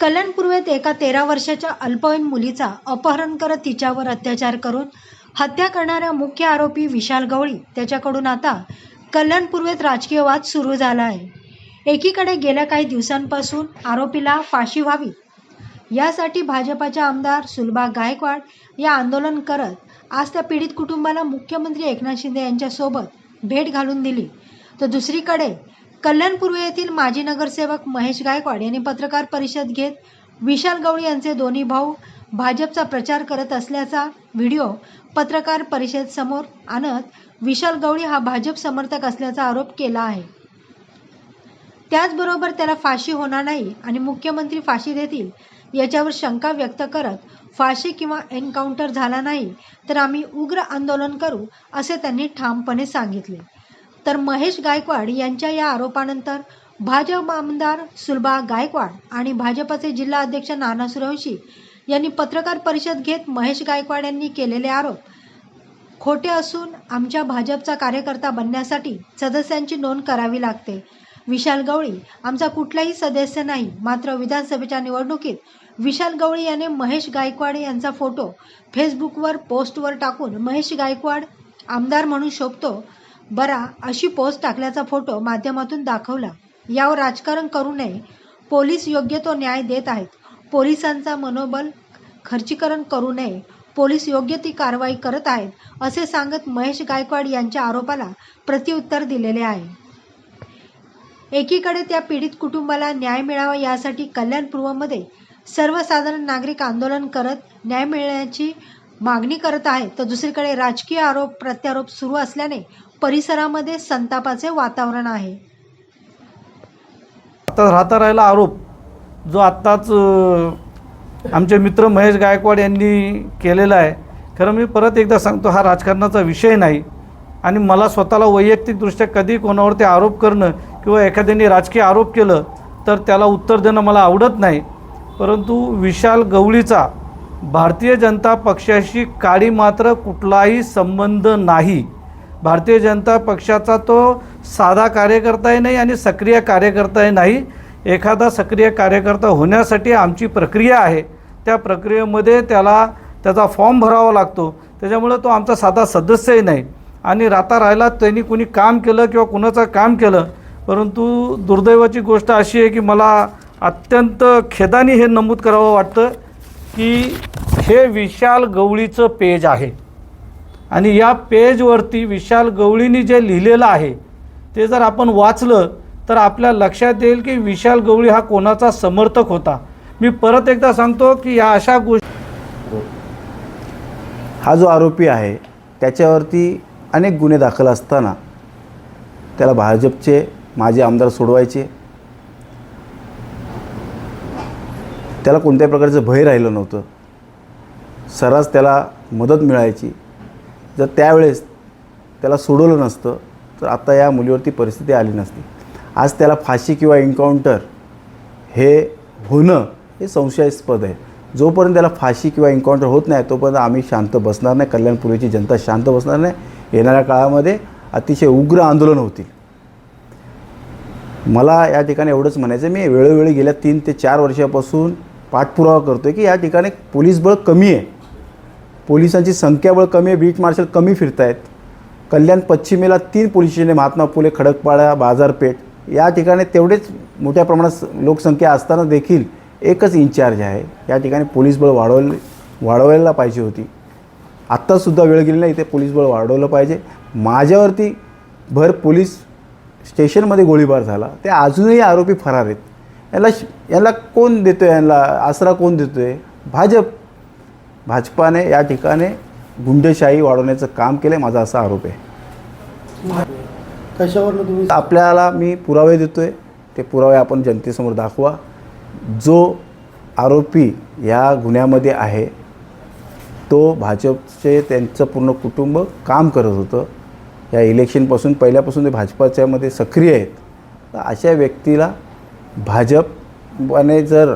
कल्याण पूर्वेत एका तेरा वर्षाच्या अल्पवयीन मुलीचा अपहरण करत तिच्यावर अत्याचार करून हत्या करणाऱ्या मुख्य आरोपी विशाल गवळी त्याच्याकडून आता कल्याण पूर्वेत राजकीय वाद सुरू झाला आहे. एकीकडे गेल्या काही दिवसांपासून आरोपीला फाशी व्हावी यासाठी भाजपाच्या आमदार सुलभा गायकवाड या आंदोलन करत आज त्या पीडित कुटुंबाला मुख्यमंत्री एकनाथ शिंदे यांच्यासोबत भेट घालून दिली. तर दुसरीकडे कल्याण पूर्व येथील माजी नगरसेवक महेश गायकवाड यांनी पत्रकार परिषद घेत विशाल गवळी यांचे दोन्ही भाऊ भाजपचा प्रचार करत असल्याचा व्हिडिओ पत्रकार परिषद समोर आणत विशाल गवळी हा भाजप समर्थक असल्याचा आरोप केला आहे. त्याचबरोबर त्याला फाशी होणार नाही आणि मुख्यमंत्री फाशी देतील याच्यावर शंका व्यक्त करत फाशी किंवा एन्काउंटर झाला नाही तर आम्ही उग्र आंदोलन करू असे त्यांनी ठामपणे सांगितले. तर महेश गायकवाड यांच्या या आरोपानंतर भाजप आमदार सुलभा गायकवाड आणि भाजपचे जिल्हा अध्यक्ष नाना सूर्यवंशी यांनी पत्रकार परिषद घेत महेश गायकवाड यांनी केलेले आरोप खोटे असून आमच्या भाजपचा कार्यकर्ता बनण्यासाठी सदस्यांची नोंद करावी लागते. विशाल गवळी आमचा कुठलाही सदस्य नाही मात्र विधानसभेच्या निवडणुकीत विशाल गवळी याने महेश गायकवाड यांचा फोटो फेसबुकवर पोस्टवर टाकून महेश गायकवाड आमदार म्हणून शोभतो बरा अशी पोस्ट टाकल्याचा फोटो माध्यमातून दाखवला. यावर राजकारण करू नये. पोलीस योग्य तो न्याय देत आहेत. पोलिसांचा मनोबल खर्चीकरण करू नये. पोलीस योग्य ती कारवाई करत आहेत असे सांगत महेश गायकवाड यांच्या आरोपाला प्रत्युत्तर दिलेले आहे. एकीकडे त्या पीडित कुटुंबाला न्याय मिळावा यासाठी कल्याण पूर्वमध्ये सर्वसाधारण नागरिक आंदोलन करत न्याय मिळण्याची मागणी करत आहे तर दुसरीकडे राजकीय आरोप प्रत्यारोप सुरू असल्याने परिसरामध्ये संतापाचे वातावरण आहे. आता राहता राहिला आरोप जो आत्ताच आमचे मित्र महेश गायकवाड यांनी केलेला आहे. खरं मी परत एकदा सांगतो हा राजकारणाचा विषय नाही. आणि मला स्वतःला वैयक्तिकदृष्ट्या कधी कोणावरती आरोप करणं किंवा एखाद्याने राजकीय आरोप केलं तर त्याला उत्तर देणं मला आवडत नाही. परंतु विशाल गवळीचा भारतीय जनता पक्षाशी काळी मात्र कुठलाही संबंध नाही. भारतीय जनता पक्षाचा तो साधा कार्यकर्ताही नाही आणि सक्रिय कार्यकर्ताही नाही. एखादा सक्रिय कार्यकर्ता होण्यासाठी आमची प्रक्रिया आहे. त्या प्रक्रियेमध्ये त्याला त्याचा फॉर्म भरावा लागतो. त्याच्यामुळे तो आमचा साधा सदस्यही नाही. आणि राहता राहिला त्यांनी कुणी काम केलं किंवा कुणाचं काम केलं परंतु दुर्दैवाची गोष्ट अशी आहे की मला अत्यंत खेदानी हे नमूद करावं वाटतं. की हे विशाल गवळीचं पेज आहे. आणि या पेजवरती विशाल गवळीनी जे लिहिलेलं आहे ते जर आपण वाचलं तर आपल्या लक्षात येईल की विशाल गवळी हा कोणाचा समर्थक होता. मी परत एकदा सांगतो की या अशा गोष्टी हा जो आरोपी आहे त्याच्यावरती अनेक गुन्हे दाखल असताना त्याला भाजपचे माजी आमदार सोडवायचे त्याला कोणत्याही प्रकारचं भय राहिलं नव्हतं. सर्रास त्याला मदत मिळायची. जर त्यावेळेस त्याला सोडवलं नसतं तर आता या मुलीवरती परिस्थिती आली नसती. आज त्याला फाशी किंवा एन्काउंटर हे होणं हे संशयास्पद आहे. जोपर्यंत त्याला फाशी किंवा एन्काउंटर होत नाही तोपर्यंत आम्ही शांत बसणार नाही. कल्याणपूर्वीची जनता शांत बसणार नाही. येणाऱ्या काळामध्ये अतिशय उग्र आंदोलन होतील. मला या ठिकाणी एवढंच म्हणायचं आहे, मी वेळोवेळी गेल्या तीन ते चार वर्षापासून पाठपुरावा करतो आहे की या ठिकाणी पोलीस बळ कमी आहे. पोलिसांची संख्याबळ कमी आहे बीट मार्शल कमी फिरत आहेत कल्याण पश्चिमेला तीन पोलीस स्टेशन महात्मा फुले खडकपाडा बाजारपेठ. या ठिकाणी तेवढेच मोठ्या प्रमाणात लोकसंख्या असताना देखील एकच इन्चार्ज आहे. या ठिकाणी पोलीस बळ वाढवले वाढवायला पाहिजे होती. आत्तासुद्धा वेळ गेली नाही इथे पोलीस बळ वाढवलं पाहिजे. माझ्यावरती भर पोलीस स्टेशनमध्ये गोळीबार झाला. ते अजूनही आरोपी फरार आहेत. याला याला कोण देतो आहे यांना आसरा कोण देतो आहे भाजप. भाजपाने या ठिकाणी गुंडशाही वाढवण्याचं काम केलं आहे माझा असा आरोप आहे. कशावरनं तुम्ही आपल्याला मी पुरावे देतो आहे ते पुरावे आपण जनतेसमोर दाखवा. जो आरोपी या गुन्ह्यामध्ये आहे तो भाजपचे त्यांचं पूर्ण कुटुंब काम करत होतं. या इलेक्शनपासून पहिल्यापासून ते भाजपाच्यामध्ये सक्रिय आहेत. तर अशा व्यक्तीला भाजपने जर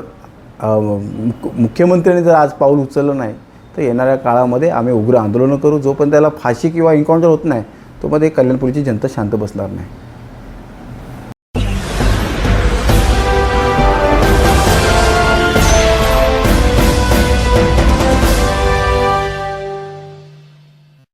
मुख्यमंत्र्यांनी जर आज पाऊल उचललं नाही तर येणाऱ्या काळामध्ये आम्ही उग्र आंदोलनं करू. जोपर्यंत त्याला फाशी किंवा एन्काउंटर होत नाही तोपर्यंत कल्याणपुरीची जनता शांत बसणार नाही.